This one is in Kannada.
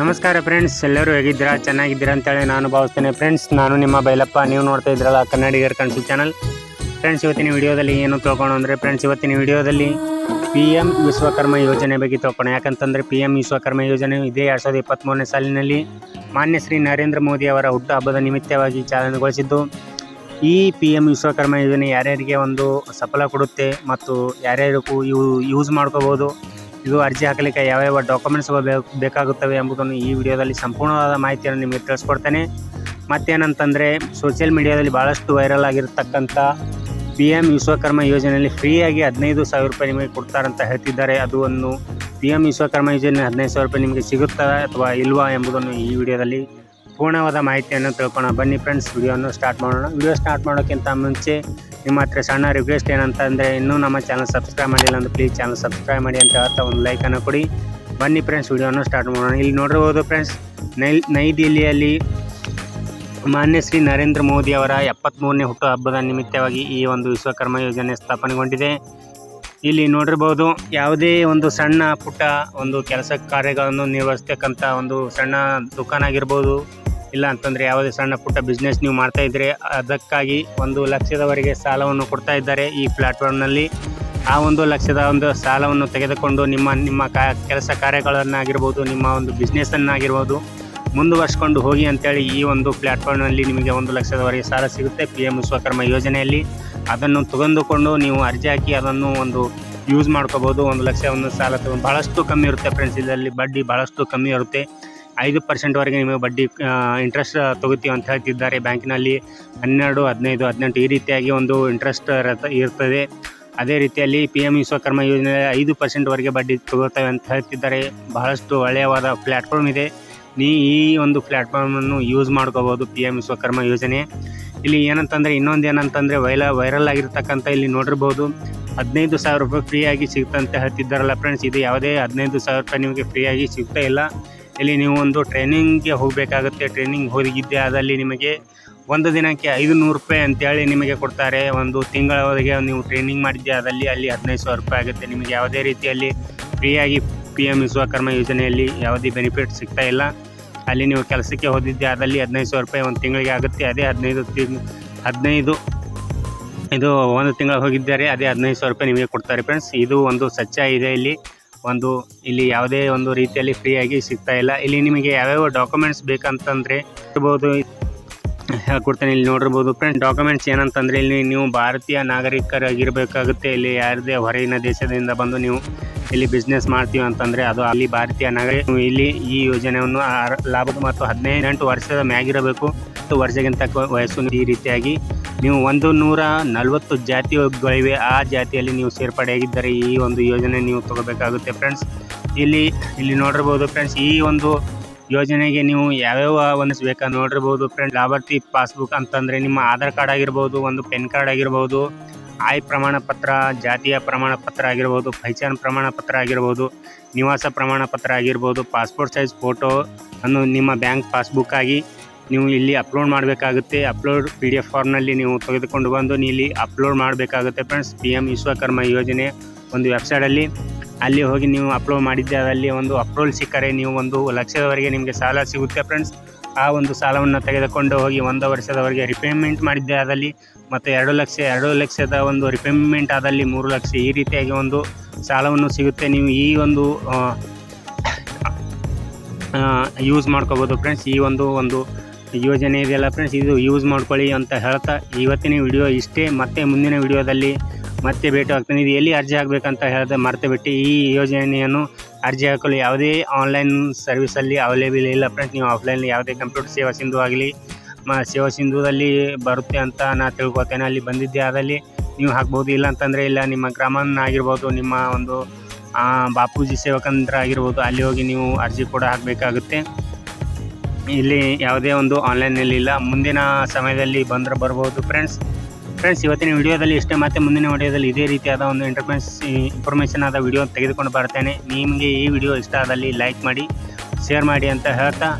ನಮಸ್ಕಾರ ಫ್ರೆಂಡ್ಸ್ ಎಲ್ಲರೂ ಹೇಗಿದ್ದೀರಾ? ಚೆನ್ನಾಗಿದ್ದೀರಾ ಅಂತೇಳಿ ನಾನು ಭಾವಿಸ್ತೇನೆ. ಫ್ರೆಂಡ್ಸ್ ನಾನು ನಿಮ್ಮ ಬೈಲಪ್ಪ. ನೀವು ನೋಡ್ತಾ ಇದ್ರಲ್ಲ ಕನ್ನಡಿಗರ ಕನಸು ಚಾನಲ್ ಫ್ರೆಂಡ್ಸ್ ಇವತ್ತಿನ ವಿಡಿಯೋದಲ್ಲಿ ಏನು ತಿಳ್ಕೊಂಡು ಅಂದರೆ ಫ್ರೆಂಡ್ಸ್ ಇವತ್ತಿನ ವಿಡಿಯೋದಲ್ಲಿ ಪಿ ಎಂ ವಿಶ್ವಕರ್ಮ ಯೋಜನೆ ಬಗ್ಗೆ ತಿಳ್ಕೊಳ್ಳೋಣ ಯಾಕಂತಂದರೆ ಪಿ ಎಂ ವಿಶ್ವಕರ್ಮ ಯೋಜನೆ ಇದೇ ಎರಡು ಸಾವಿರದ ಇಪ್ಪತ್ತ್ಮೂರನೇ ಸಾಲಿನಲ್ಲಿ ಮಾನ್ಯ ಶ್ರೀ ನರೇಂದ್ರ ಮೋದಿ ಅವರ ಹುಟ್ಟುಹಬ್ಬದ ನಿಮಿತ್ತವಾಗಿ ಚಾಲನೆಗೊಳಿಸಿದ್ದು. ಈ ಪಿ ಎಂ ವಿಶ್ವಕರ್ಮ ಯೋಜನೆ ಯಾರ್ಯಾರಿಗೆ ಒಂದು ಸಫಲ ಕೊಡುತ್ತೆ ಮತ್ತು ಯಾರ್ಯಾರಿಗೂ ಇವು ಯೂಸ್ ಮಾಡ್ಕೋಬೋದು? ಇದು ಅರ್ಜಿ ಹಾಕಲಿಕ್ಕೆ ಯಾವ ಡಾಕ್ಯುಮೆಂಟ್ಸ್ಗಳು ಬೇಕು ಬೇಕಾಗುತ್ತವೆ ಎಂಬುದನ್ನು ಈ ವಿಡಿಯೋದಲ್ಲಿ ಸಂಪೂರ್ಣವಾದ ಮಾಹಿತಿಯನ್ನು ನಿಮಗೆ ತಿಳಿಸ್ಕೊಡ್ತೇನೆ. ಮತ್ತೇನಂತಂದರೆ ಸೋಷಿಯಲ್ ಮೀಡಿಯಾದಲ್ಲಿ ಭಾಳಷ್ಟು ವೈರಲ್ ಆಗಿರತಕ್ಕಂಥ ಪಿ ಎಂ ವಿಶ್ವಕರ್ಮ ಯೋಜನೆಯಲ್ಲಿ ಫ್ರೀಯಾಗಿ ಹದಿನೈದು ಸಾವಿರ ರೂಪಾಯಿ ನಿಮಗೆ ಕೊಡ್ತಾರಂತ ಹೇಳ್ತಿದ್ದಾರೆ. ಅದು ಒಂದು ಪಿ ಎಂ ವಿಶ್ವಕರ್ಮ ಯೋಜನೆ ಹದಿನೈದು ಸಾವಿರ ರೂಪಾಯಿ ನಿಮಗೆ ಸಿಗುತ್ತಾ ಅಥವಾ ಇಲ್ವಾ ಎಂಬುದನ್ನು ಈ ವಿಡಿಯೋದಲ್ಲಿ ಪೂರ್ಣವಾದ ಮಾಹಿತಿಯನ್ನು ತಿಳ್ಕೊಳ್ಳೋಣ. ಬನ್ನಿ ಫ್ರೆಂಡ್ಸ್ ವಿಡಿಯೋನು ಸ್ಟಾರ್ಟ್ ಮಾಡೋಣ. ವಿಡಿಯೋ ಸ್ಟಾರ್ಟ್ ಮಾಡೋಕ್ಕಿಂತ ಮುಂಚೆ ನಿಮ್ಮ ಹತ್ರ ಸಣ್ಣ ರಿಕ್ವೆಸ್ಟ್ ಏನಂತಂದರೆ ಇನ್ನೂ ನಮ್ಮ ಚಾನಲ್ ಸಬ್ಸ್ಕ್ರೈಬ್ ಮಾಡಿಲ್ಲ ಅಂದ್ರೆ ಪ್ಲೀಸ್ ಚಾನಲ್ ಸಬ್ಸ್ಕ್ರೈಬ್ ಮಾಡಿ ಅಂತ ಹೇಳ್ತಾ ಒಂದು ಲೈಕನ್ನು ಕೊಡಿ. ಬನ್ನಿ ಫ್ರೆಂಡ್ಸ್ ವಿಡಿಯೋವನ್ನು ಸ್ಟಾರ್ಟ್ ಮಾಡೋಣ. ಇಲ್ಲಿ ನೋಡಿರ್ಬೋದು ಫ್ರೆಂಡ್ಸ್ ನೈ, ನೈದಿಲ್ಲಿಯಲ್ಲಿ ಮಾನ್ಯ ಶ್ರೀ ನರೇಂದ್ರ ಮೋದಿ ಅವರ ಎಪ್ಪತ್ತ್ಮೂರನೇ ಹುಟ್ಟುಹಬ್ಬದ ನಿಮಿತ್ತವಾಗಿ ಈ ಒಂದು ವಿಶ್ವಕರ್ಮ ಯೋಜನೆ ಸ್ಥಾಪನೆಗೊಂಡಿದೆ. ಇಲ್ಲಿ ನೋಡಿರ್ಬೋದು ಯಾವುದೇ ಒಂದು ಸಣ್ಣ ಪುಟ್ಟ ಒಂದು ಕೆಲಸ ಕಾರ್ಯಗಳನ್ನು ನಿರ್ವಹಿಸ್ತಕ್ಕಂಥ ಒಂದು ಸಣ್ಣ ದುಕಾನ್ ಆಗಿರ್ಬೋದು ಇಲ್ಲ ಅಂತಂದರೆ ಯಾವುದೇ ಸಣ್ಣ ಪುಟ್ಟ ಬಿಸ್ನೆಸ್ ನೀವು ಮಾಡ್ತಾ ಇದ್ರೆ ಅದಕ್ಕಾಗಿ ಒಂದು ಲಕ್ಷದವರೆಗೆ ಸಾಲವನ್ನು ಕೊಡ್ತಾ ಇದ್ದಾರೆ ಈ ಪ್ಲ್ಯಾಟ್ಫಾರ್ಮ್ನಲ್ಲಿ ಆ ಒಂದು ಲಕ್ಷದ ಒಂದು ಸಾಲವನ್ನು ತೆಗೆದುಕೊಂಡು ನಿಮ್ಮ ನಿಮ್ಮ ಕಾ, ಕೆಲಸ ಕಾರ್ಯಗಳನ್ನಾಗಿರ್ಬೋದು, ನಿಮ್ಮ ಒಂದು ಬಿಸ್ನೆಸ್ಸನ್ನಾಗಿರ್ಬೋದು ಮುಂದುವರ್ಸ್ಕೊಂಡು ಹೋಗಿ ಅಂತೇಳಿ ಈ ಒಂದು ಪ್ಲ್ಯಾಟ್ಫಾರ್ಮ್ನಲ್ಲಿ ನಿಮಗೆ ಒಂದು ಲಕ್ಷದವರೆಗೆ ಸಾಲ ಸಿಗುತ್ತೆ ಪಿ ಎಂ ವಿಶ್ವಕರ್ಮ ಯೋಜನೆಯಲ್ಲಿ. ಅದನ್ನು ತಗೊಂಡುಕೊಂಡು ನೀವು ಅರ್ಜಿ ಹಾಕಿ ಅದನ್ನು ಒಂದು ಯೂಸ್ ಮಾಡ್ಕೋಬೋದು. ಒಂದು ಲಕ್ಷ ಒಂದು ಸಾಲ ತಗೊಂಡು. ಭಾಳಷ್ಟು ಕಮ್ಮಿ ಇರುತ್ತೆ ಫ್ರೆಂಡ್ಸ್ ಇದರಲ್ಲಿ ಬಡ್ಡಿ ಭಾಳಷ್ಟು ಕಮ್ಮಿ ಇರುತ್ತೆ. ಐದು ಪರ್ಸೆಂಟ್ವರೆಗೆ ನಿಮಗೆ ಬಡ್ಡಿ ಇಂಟ್ರೆಸ್ಟ್ ತಗೋತೀವಿ ಅಂತ ಹೇಳ್ತಿದ್ದಾರೆ. ಬ್ಯಾಂಕಿನಲ್ಲಿ ಹನ್ನೆರಡು, ಹದಿನೈದು, ಹದಿನೆಂಟು ಈ ರೀತಿಯಾಗಿ ಒಂದು ಇಂಟ್ರೆಸ್ಟ್ ಇರ್ತದೆ. ಅದೇ ರೀತಿಯಲ್ಲಿ ಪಿ ಎಂ ವಿಶ್ವಕರ್ಮ ಯೋಜನೆ ಐದು ಪರ್ಸೆಂಟ್ವರೆಗೆ ಬಡ್ಡಿ ತಗೋತೇವೆ ಅಂತ ಹೇಳ್ತಿದ್ದಾರೆ. ಬಹಳಷ್ಟು ಒಳ್ಳೆಯವಾದ ಪ್ಲ್ಯಾಟ್ಫಾರ್ಮ್ ಇದೆ. ನೀ ಈ ಒಂದು ಪ್ಲ್ಯಾಟ್ಫಾರ್ಮನ್ನು ಯೂಸ್ ಮಾಡ್ಕೋಬೋದು ಪಿ ಎಂ ವಿಶ್ವಕರ್ಮ ಯೋಜನೆ. ಇಲ್ಲಿ ಏನಂತಂದರೆ, ಇನ್ನೊಂದು ಏನಂತಂದರೆ, ವೈಲ ವೈರಲ್ ಆಗಿರ್ತಕ್ಕಂಥ ಇಲ್ಲಿ ನೋಡಿರ್ಬೋದು. ಹದಿನೈದು ಸಾವಿರ ರೂಪಾಯಿ ಫ್ರೀಯಾಗಿ ಸಿಗ್ತಂತ ಹೇಳ್ತಿದ್ದಾರಲ್ಲ ಫ್ರೆಂಡ್ಸ್ ಇದು ಯಾವುದೇ ಹದಿನೈದು ಸಾವಿರ ರೂಪಾಯಿ ನಿಮಗೆ ಫ್ರೀಯಾಗಿ ಸಿಗ್ತಾ ಇಲ್ಲ. ಇಲ್ಲಿ ನೀವು ಒಂದು ಟ್ರೈನಿಂಗ್ಗೆ ಹೋಗಬೇಕಾಗುತ್ತೆ. ಟ್ರೈನಿಂಗ್ ಹೋಗಿದ್ದೆ ಅದರಲ್ಲಿ ನಿಮಗೆ ಒಂದು ದಿನಕ್ಕೆ ಐದು ನೂರು ರೂಪಾಯಿ ಅಂತೇಳಿ ನಿಮಗೆ ಕೊಡ್ತಾರೆ. ಒಂದು ತಿಂಗಳವರೆಗೆ ನೀವು ಟ್ರೈನಿಂಗ್ ಮಾಡಿದ್ದೆ ಅದರಲ್ಲಿ ಅಲ್ಲಿ ಹದಿನೈದು ಸಾವಿರ ರೂಪಾಯಿ ಆಗುತ್ತೆ. ನಿಮಗೆ ಯಾವುದೇ ರೀತಿಯಲ್ಲಿ ಫ್ರೀಯಾಗಿ ಪಿ ಎಂ ವಿಶ್ವಕರ್ಮ ಯೋಜನೆಯಲ್ಲಿ ಯಾವುದೇ ಬೆನಿಫಿಟ್ ಸಿಗ್ತಾ ಇಲ್ಲ. ಅಲ್ಲಿ ನೀವು ಕೆಲಸಕ್ಕೆ ಹೋದಿದ್ದೆ ಅದರಲ್ಲಿ ಹದಿನೈದು ಸಾವಿರ ರೂಪಾಯಿ ಒಂದು ತಿಂಗಳಿಗೆ ಆಗುತ್ತೆ. ಅದೇ ಹದಿನೈದು ತಿಂಗ್, ಹದಿನೈದು, ಇದು ಒಂದು ತಿಂಗಳು ಹೋಗಿದ್ದಾರೆ, ಅದೇ ಹದಿನೈದು ಸಾವಿರ ರೂಪಾಯಿ ನಿಮಗೆ ಕೊಡ್ತಾರೆ. ಫ್ರೆಂಡ್ಸ್ ಇದು ಒಂದು ಸಚ್ಚ ಇದೆ ಇಲ್ಲಿ. ಒಂದು ಇಲ್ಲಿ ಯಾವುದೇ ಒಂದು ರೀತಿಯಲ್ಲಿ ಫ್ರೀಯಾಗಿ ಸಿಗ್ತಾ ಇಲ್ಲ. ಇಲ್ಲಿ ನಿಮಗೆ ಯಾವ್ಯಾವ ಡಾಕ್ಯುಮೆಂಟ್ಸ್ ಬೇಕಂತಂದರೆ ಇರ್ಬೋದು ಹೇಳ್ಕೊಡ್ತೇನೆ ಇಲ್ಲಿ ನೋಡಿರ್ಬೋದು ಫ್ರೆಂಡ್ ಡಾಕ್ಯುಮೆಂಟ್ಸ್ ಏನಂತಂದರೆ ಇಲ್ಲಿ ನೀವು ಭಾರತೀಯ ನಾಗರಿಕರಾಗಿರಬೇಕಾಗುತ್ತೆ. ಇಲ್ಲಿ ಯಾರದೇ ಹೊರಗಿನ ದೇಶದಿಂದ ಬಂದು ನೀವು ಇಲ್ಲಿ ಬಿಸ್ನೆಸ್ ಮಾಡ್ತೀವಿ ಅಂತಂದರೆ ಅದು ಅಲ್ಲಿ ಭಾರತೀಯ ನಾಗರಿಕ ಇಲ್ಲಿ ಈ ಯೋಜನೆಯನ್ನು ಲಾಭಕ್ಕೆ ಲಾಭ ಮತ್ತು ಹದಿನೆಂಟು ವರ್ಷದ ಮ್ಯಾಗಿರಬೇಕು. ಹತ್ತು ವರ್ಷಕ್ಕಿಂತ ಕ- ವಯಸ್ಸು ಈ ರೀತಿಯಾಗಿ ನೀವು ಒಂದು ನೂರ ನಲವತ್ತು ಜಾತಿಗಳಿವೆ ಆ ಜಾತಿಯಲ್ಲಿ ನೀವು ಸೇರ್ಪಡೆಯಾಗಿದ್ದರೆ ಈ ಒಂದು ಯೋಜನೆ ನೀವು ತಗೋಬೇಕಾಗುತ್ತೆ ಫ್ರೆಂಡ್ಸ್ ಇಲ್ಲಿ ಇಲ್ಲಿ ನೋಡಿರ್ಬೋದು ಫ್ರೆಂಡ್ಸ್ ಈ ಒಂದು ಯೋಜನೆಗೆ ನೀವು ಯಾವ್ಯಾವ ಹೊಂದಿಸ್ಬೇಕಾ ನೋಡಿರ್ಬೋದು ಫ್ರೆಂಡ್ ಲಾಭಾರ್ಥಿ ಪಾಸ್ಬುಕ್ ಅಂತಂದರೆ ನಿಮ್ಮ ಆಧಾರ್ ಕಾರ್ಡ್ ಆಗಿರ್ಬೋದು, ಒಂದು ಪೆನ್ ಕಾರ್ಡ್ ಆಗಿರ್ಬೋದು, ಆಯ್ ಪ್ರಮಾಣ ಪತ್ರ, ಜಾತಿಯ ಪ್ರಮಾಣ ಪತ್ರ ಆಗಿರ್ಬೋದು ಪಹಚಾನ್ ಪ್ರಮಾಣ ಪತ್ರ ಆಗಿರ್ಬೋದು, ನಿವಾಸ ಪ್ರಮಾಣ ಪತ್ರ ಆಗಿರ್ಬೋದು ಪಾಸ್ಪೋರ್ಟ್ ಸೈಜ್ ಫೋಟೋ ಅನ್ನು ನಿಮ್ಮ ಬ್ಯಾಂಕ್ ಪಾಸ್ಬುಕ್ ಆಗಿ ನೀವು ಇಲ್ಲಿ ಅಪ್ಲೋಡ್ ಮಾಡಬೇಕಾಗುತ್ತೆ. ಅಪ್ಲೋಡ್ ಪಿ ಡಿ ಎಫ್ ಫಾರ್ಮ್ನಲ್ಲಿ ನೀವು ತೆಗೆದುಕೊಂಡು ಬಂದು ಇಲ್ಲಿ ಅಪ್ಲೋಡ್ ಮಾಡಬೇಕಾಗುತ್ತೆ ಫ್ರೆಂಡ್ಸ್ ಪಿ ಎಂ ವಿಶ್ವಕರ್ಮ ಯೋಜನೆ ಒಂದು ವೆಬ್ಸೈಟಲ್ಲಿ ಅಲ್ಲಿ. ಹೋಗಿ ನೀವು ಅಪ್ಲೋಡ್ ಮಾಡಿದ್ದೆ, ಅದರಲ್ಲಿ ಒಂದು ಅಪ್ರೂವಲ್ ಸಿಕ್ಕರೆ ನೀವು ಒಂದು ಲಕ್ಷದವರೆಗೆ ನಿಮಗೆ ಸಾಲ ಸಿಗುತ್ತೆ ಫ್ರೆಂಡ್ಸ್ ಆ ಒಂದು ಸಾಲವನ್ನು ತೆಗೆದುಕೊಂಡು ಹೋಗಿ ಒಂದು ವರ್ಷದವರೆಗೆ ರಿಪೇಮೆಂಟ್ ಮಾಡಿದ್ದೆ ಅದರಲ್ಲಿ. ಮತ್ತು ಎರಡು ಲಕ್ಷ, ಎರಡು ಲಕ್ಷದ ಒಂದು ರಿಪೇಮೆಂಟ್ ಆದಲ್ಲಿ ಮೂರು ಲಕ್ಷ. ಈ ರೀತಿಯಾಗಿ ಒಂದು ಸಾಲವನ್ನು ಸಿಗುತ್ತೆ. ನೀವು ಈ ಒಂದು ಯೂಸ್ ಮಾಡ್ಕೋಬೋದು ಫ್ರೆಂಡ್ಸ್ ಈ ಒಂದು ಒಂದು ಯೋಜನೆ ಇದೆಯಲ್ಲ ಫ್ರೆಂಡ್ಸ್ ಇದು ಯೂಸ್ ಮಾಡ್ಕೊಳ್ಳಿ ಅಂತ ಹೇಳ್ತಾ ಇವತ್ತಿನ ವಿಡಿಯೋ ಇಷ್ಟೇ. ಮತ್ತೆ ಮುಂದಿನ ವಿಡಿಯೋದಲ್ಲಿ ಮತ್ತೆ ಭೇಟಿ ಆಗ್ತಾನೆ. ಇದು ಎಲ್ಲಿ ಅರ್ಜಿ ಹಾಕಬೇಕಂತ ಹೇಳಿದೆ ಮರೆತು ಬಿಟ್ಟು ಈ ಯೋಜನೆಯನ್ನು ಅರ್ಜಿ ಹಾಕಲು ಯಾವುದೇ ಆನ್ಲೈನ್ ಸರ್ವಿಸಲ್ಲಿ ಅವೈಲೇಬಲ್ ಇಲ್ಲ ಫ್ರೆಂಡ್ಸ್ ನೀವು ಆಫ್ಲೈನ್ ಯಾವುದೇ ಕಂಪ್ಯೂಟರ್ ಸೇವಾ ಸಿಂಧು ಆಗಲಿ, ಮ, ಸೇವಾ ಸಿಂಧುದಲ್ಲಿ ಬರುತ್ತೆ ಅಂತ ನಾ ತಿಳ್ಕೊತೇನೆ. ಅಲ್ಲಿ ಬಂದಿದ್ದೆ ಆದಲ್ಲಿ ನೀವು ಹಾಕ್ಬೋದು. ಇಲ್ಲ ಅಂತಂದರೆ ಇಲ್ಲ, ನಿಮ್ಮ ಗ್ರಾಮನ ಆಗಿರ್ಬೋದು ನಿಮ್ಮ ಒಂದು ಬಾಪೂಜಿ ಸೇವಕಂದ್ರ ಆಗಿರ್ಬೋದು ಅಲ್ಲಿ ಹೋಗಿ ನೀವು ಅರ್ಜಿ ಕೂಡ ಹಾಕಬೇಕಾಗುತ್ತೆ. ಇಲ್ಲಿ ಯಾವುದೇ ಒಂದು ಆನ್ಲೈನಲ್ಲಿ ಇಲ್ಲ. ಮುಂದಿನ ಸಮಯದಲ್ಲಿ ಬಂದರೆ ಬರ್ಬೋದು. ಫ್ರೆಂಡ್ಸ್ ಫ್ರೆಂಡ್ಸ್ ಇವತ್ತಿನ ವಿಡಿಯೋದಲ್ಲಿ ಇಷ್ಟೇ, ಮತ್ತೆ ಮುಂದಿನ ವಿಡಿಯೋದಲ್ಲಿ ಇದೇ ರೀತಿಯಾದ ಒಂದು ಇಂಟರ್ಮೆನ್ಸ್ ಇನ್ಫಾರ್ಮೇಷನ್ ಆದ ವಿಡಿಯೋ ತೆಗೆದುಕೊಂಡು ಬರ್ತೇನೆ. ನಿಮಗೆ ಈ ವಿಡಿಯೋ ಇಷ್ಟ ಆದಲ್ಲಿ ಲೈಕ್ ಮಾಡಿ ಶೇರ್ ಮಾಡಿ ಅಂತ ಹೇಳ್ತಾ